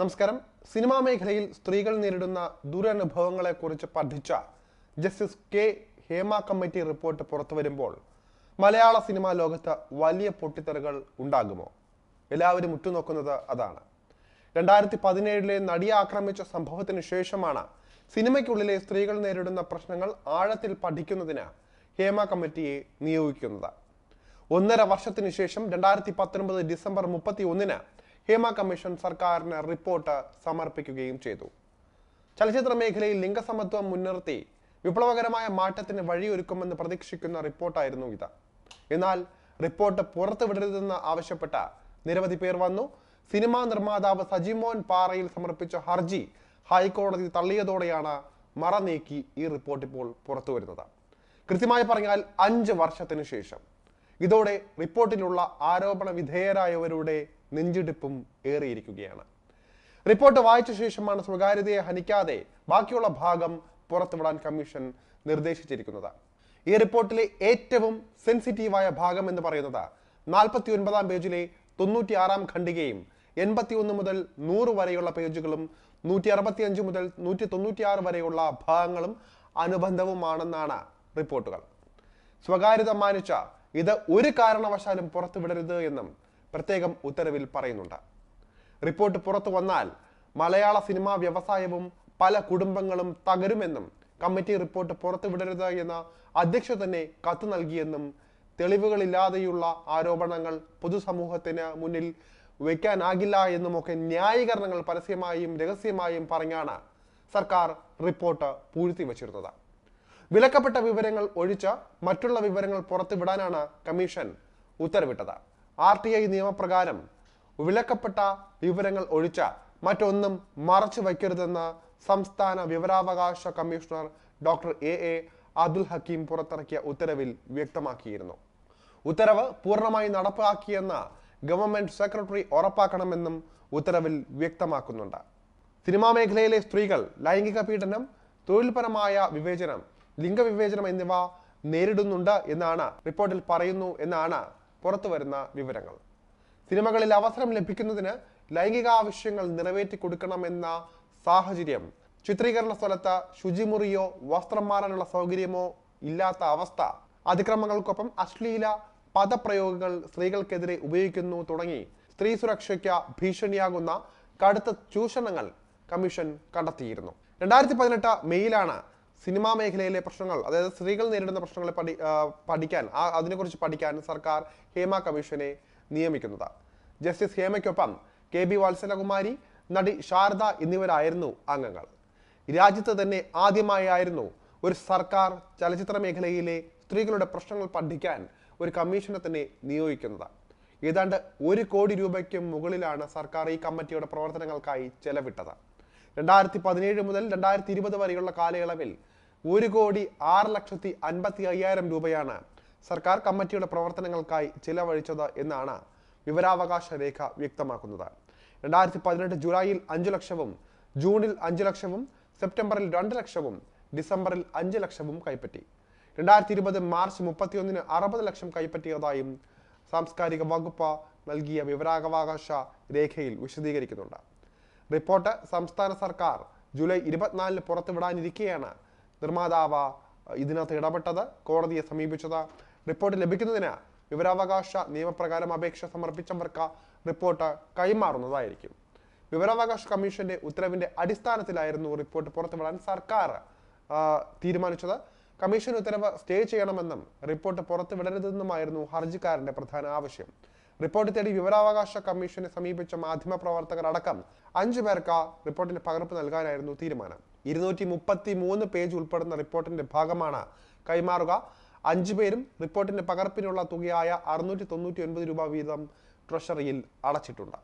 നമസ്കാരം. സിനിമാ മേഖലയിൽ സ്ത്രീകൾ നേരിടുന്ന ദുരനുഭവങ്ങളെക്കുറിച്ച് പഠിച്ച justice K Hema committee report പുറത്തു വരുമ്പോൾ മലയാള സിനിമാ ലോകത്ത് വലിയ പൊട്ടിത്തെറികൾ ഉണ്ടാകുമോ? എല്ലാവരും ഉറ്റുനോക്കുന്നത് അതാണ്. രണ്ടായിരത്തി പതിനേഴിലെ നടിയെ ആക്രമിച്ച സംഭവത്തിന് ശേഷമാണ് സിനിമയ്ക്കുള്ളിലെ സ്ത്രീകൾ നേരിടുന്ന പ്രശ്നങ്ങൾ ആഴത്തിൽ പഠിക്കുന്നതിന് ഹേമ കമ്മിറ്റിയെ നിയോഗിക്കുന്നത്. ഒന്നര വർഷത്തിന് ശേഷം രണ്ടായിരത്തി പത്തൊൻപത് ഡിസംബർ മുപ്പത്തി ഒന്നിന് ഹേമ കമ്മീഷൻ സർക്കാരിന് റിപ്പോർട്ട് സമർപ്പിക്കുകയും ചെയ്തു. ചലച്ചിത്ര മേഖലയിൽ ലിംഗസമത്വം മുൻനിർത്തി വിപ്ലവകരമായ മാറ്റത്തിന് വഴിയൊരുക്കുമെന്ന് പ്രതീക്ഷിക്കുന്ന റിപ്പോർട്ടായിരുന്നു ഇത്. എന്നാൽ റിപ്പോർട്ട് പുറത്തുവിടരുതെന്ന് ആവശ്യപ്പെട്ട നിരവധി പേർ വന്നു. സിനിമാ നിർമ്മാതാവ് സജിമോൻ പാറയിൽ സമർപ്പിച്ച ഹർജി ഹൈക്കോടതി തള്ളിയതോടെയാണ് മറ നീക്കി ഈ റിപ്പോർട്ട് ഇപ്പോൾ പുറത്തു വരുന്നത് കൃത്യമായി പറഞ്ഞാൽ അഞ്ച് വർഷത്തിന് ശേഷം. ഇതോടെ റിപ്പോർട്ടിലുള്ള ആരോപണ വിധേയരായവരുടെ നെഞ്ചിടിപ്പും ഏറിയിരിക്കുകയാണ്. റിപ്പോർട്ട് വായിച്ച ശേഷമാണ് സ്വകാര്യതയെ ഹനിക്കാതെ ബാക്കിയുള്ള ഭാഗം പുറത്തുവിടാൻ കമ്മീഷൻ നിർദ്ദേശിച്ചിരിക്കുന്നത്. ഈ റിപ്പോർട്ടിലെ ഏറ്റവും സെൻസിറ്റീവായ ഭാഗം എന്ന് പറയുന്നത് നാൽപ്പത്തി ഒൻപതാം പേജിലെ തൊണ്ണൂറ്റി ആറാം ഖണ്ഡികയും എൺപത്തി ഒന്ന് മുതൽ നൂറ് വരെയുള്ള പേജുകളും നൂറ്റി അറുപത്തി അഞ്ച് മുതൽ നൂറ്റി തൊണ്ണൂറ്റിയാറ് വരെയുള്ള ഭാഗങ്ങളും അനുബന്ധവുമാണെന്നാണ് റിപ്പോർട്ടുകൾ. സ്വകാര്യത മാനിച്ച ഇത് ഒരു കാരണവശാലും പുറത്തുവിടരുത് എന്നും പ്രത്യേകം ഉത്തരവിൽ പറയുന്നുണ്ട്. റിപ്പോർട്ട് പുറത്തു വന്നാൽ മലയാള സിനിമാ വ്യവസായവും പല കുടുംബങ്ങളും തകരുമെന്നും കമ്മിറ്റി റിപ്പോർട്ട് പുറത്തുവിടരുത് എന്ന അധ്യക്ഷ തന്നെ കത്ത് നൽകിയെന്നും തെളിവുകളില്ലാതെയുള്ള ആരോപണങ്ങൾ പൊതുസമൂഹത്തിന് മുന്നിൽ വയ്ക്കാനാകില്ല എന്നുമൊക്കെ ന്യായീകരണങ്ങൾ പരസ്യമായും രഹസ്യമായും പറഞ്ഞാണ് സർക്കാർ റിപ്പോർട്ട് പൂഴ്ത്തി വച്ചിരുന്നത്. വിലക്കപ്പെട്ട വിവരങ്ങൾ ഒഴിച്ച് മറ്റുള്ള വിവരങ്ങൾ പുറത്തുവിടാനാണ് കമ്മീഷൻ ഉത്തരവിട്ടത്. ആർ ടി ഐ നിയമപ്രകാരം വിലക്കപ്പെട്ട വിവരങ്ങൾ ഒഴിച്ച മറ്റൊന്നും മറച്ചു വയ്ക്കരുതെന്ന് സംസ്ഥാന വിവരാവകാശ commissioner doctor A A Abdul Hakeem പുറത്തിറക്കിയ ഉത്തരവിൽ വ്യക്തമാക്കിയിരുന്നു. ഉത്തരവ് പൂർണമായി നടപ്പാക്കിയെന്ന് ഗവൺമെന്റ് സെക്രട്ടറി ഉറപ്പാക്കണമെന്നും ഉത്തരവിൽ വ്യക്തമാക്കുന്നുണ്ട്. സിനിമാ മേഖലയിലെ സ്ത്രീകൾ ലൈംഗിക പീഡനം തൊഴിൽപരമായ വിവേചനം ലിംഗവിവേചനം എന്നിവ നേരിടുന്നുണ്ട് എന്നാണ് റിപ്പോർട്ടിൽ പറയുന്നു എന്നാണ് പുറത്തുവരുന്ന വിവരങ്ങൾ. സിനിമകളിൽ അവസരം ലഭിക്കുന്നതിന് ലൈംഗിക ആവശ്യങ്ങൾ നിറവേറ്റി കൊടുക്കണമെന്ന സാഹചര്യം. ചിത്രീകരണ സ്ഥലത്ത് ശുചിമുറിയോ വസ്ത്രം മാറാനുള്ള സൗകര്യമോ ഇല്ലാത്ത അവസ്ഥ. അതിക്രമങ്ങൾക്കൊപ്പം അശ്ലീല പദപ്രയോഗങ്ങൾ സ്ത്രീകൾക്കെതിരെ ഉപയോഗിക്കുന്നു തുടങ്ങി. സ്ത്രീ സുരക്ഷയ്ക്ക് ഭീഷണിയാകുന്ന കടുത്ത ചൂഷണങ്ങൾ കമ്മീഷൻ കണ്ടെത്തിയിരുന്നു. രണ്ടായിരത്തി പതിനെട്ട് മെയ്യിലാണ് സിനിമാ മേഖലയിലെ പ്രശ്നങ്ങൾ അതായത് സ്ത്രീകൾ നേരിടുന്ന പ്രശ്നങ്ങളെ പഠി പഠിക്കാൻ ആ അതിനെക്കുറിച്ച് പഠിക്കാൻ സർക്കാർ ഹേമ കമ്മീഷനെ നിയമിക്കുന്നത്. ജസ്റ്റിസ് ഹേമയ്ക്കൊപ്പം കെ ബി വത്സലകുമാരി നടി ശാരദ എന്നിവരായിരുന്നു അംഗങ്ങൾ. രാജ്യത്ത് തന്നെ ആദ്യമായായിരുന്നു ഒരു സർക്കാർ ചലച്ചിത്ര മേഖലയിലെ സ്ത്രീകളുടെ പ്രശ്നങ്ങൾ പഠിക്കാൻ ഒരു കമ്മീഷനെ തന്നെ നിയോഗിക്കുന്നത്. ഏതാണ്ട് ഒരു കോടി രൂപയ്ക്ക് മുകളിലാണ് സർക്കാർ ഈ കമ്മിറ്റിയുടെ പ്രവർത്തനങ്ങൾക്കായി ചെലവിട്ടത്. രണ്ടായിരത്തി പതിനേഴ് മുതൽ രണ്ടായിരത്തി ഇരുപത് വരെയുള്ള കാലയളവിൽ ഒരു കോടി ആറ് ലക്ഷത്തി അൻപത്തി അയ്യായിരം രൂപയാണ് സർക്കാർ കമ്മിറ്റിയുടെ പ്രവർത്തനങ്ങൾക്കായി ചിലവഴിച്ചത് എന്നാണ് വിവരാവകാശ രേഖ വ്യക്തമാക്കുന്നത്. രണ്ടായിരത്തി പതിനെട്ട് ജൂലൈയിൽ അഞ്ചു ലക്ഷവും ജൂണിൽ അഞ്ചു ലക്ഷവും സെപ്റ്റംബറിൽ രണ്ട് ലക്ഷവും ഡിസംബറിൽ അഞ്ച് ലക്ഷവും കൈപ്പറ്റി. രണ്ടായിരത്തി ഇരുപത് മാർച്ച് മുപ്പത്തിയൊന്നിന് അറുപത് ലക്ഷം കൈപ്പറ്റിയതായും സാംസ്കാരിക വകുപ്പ് നൽകിയ വിവരാവകാശ രേഖയിൽ വിശദീകരിക്കുന്നുണ്ട്. റിപ്പോർട്ട് സംസ്ഥാന സർക്കാർ ജൂലൈ ഇരുപത്തിനാലിന് പുറത്തുവിടാനിരിക്കെയാണ്. നിർമ്മാതാവ് ഇതിനകത്ത് ഇടപെട്ടത് കോടതിയെ സമീപിച്ചത്. റിപ്പോർട്ട് ലഭിക്കുന്നതിന് വിവരാവകാശ നിയമപ്രകാരം അപേക്ഷ സമർപ്പിച്ചവർക്ക് റിപ്പോർട്ട് കൈമാറുന്നതായിരിക്കും. വിവരാവകാശ കമ്മീഷന്റെ ഉത്തരവിന്റെ അടിസ്ഥാനത്തിലായിരുന്നു റിപ്പോർട്ട് പുറത്തുവിടാൻ സർക്കാർ തീരുമാനിച്ചത്. കമ്മീഷൻ ഉത്തരവ് സ്റ്റേ ചെയ്യണമെന്നും റിപ്പോർട്ട് പുറത്തുവിടരുതെന്നുമായിരുന്നു ഹർജിക്കാരന്റെ പ്രധാന ആവശ്യം. റിപ്പോർട്ട് തേടി വിവരാവകാശ കമ്മീഷനെ സമീപിച്ച മാധ്യമപ്രവർത്തകർ അടക്കം അഞ്ചു പേർക്ക് റിപ്പോർട്ടിന്റെ പകർപ്പ് നൽകാനായിരുന്നു തീരുമാനം. ഇരുന്നൂറ്റി മുപ്പത്തി മൂന്ന് പേജ് ഉൾപ്പെടുന്ന റിപ്പോർട്ടിന്റെ ഭാഗമാണ് കൈമാറുക. അഞ്ചു പേരും റിപ്പോർട്ടിന്റെ പകർപ്പിനുള്ള തുകയായ അറുന്നൂറ്റി തൊണ്ണൂറ്റി ഒൻപത് രൂപ വീതം ട്രഷറിയിൽ അടച്ചിട്ടുണ്ട്.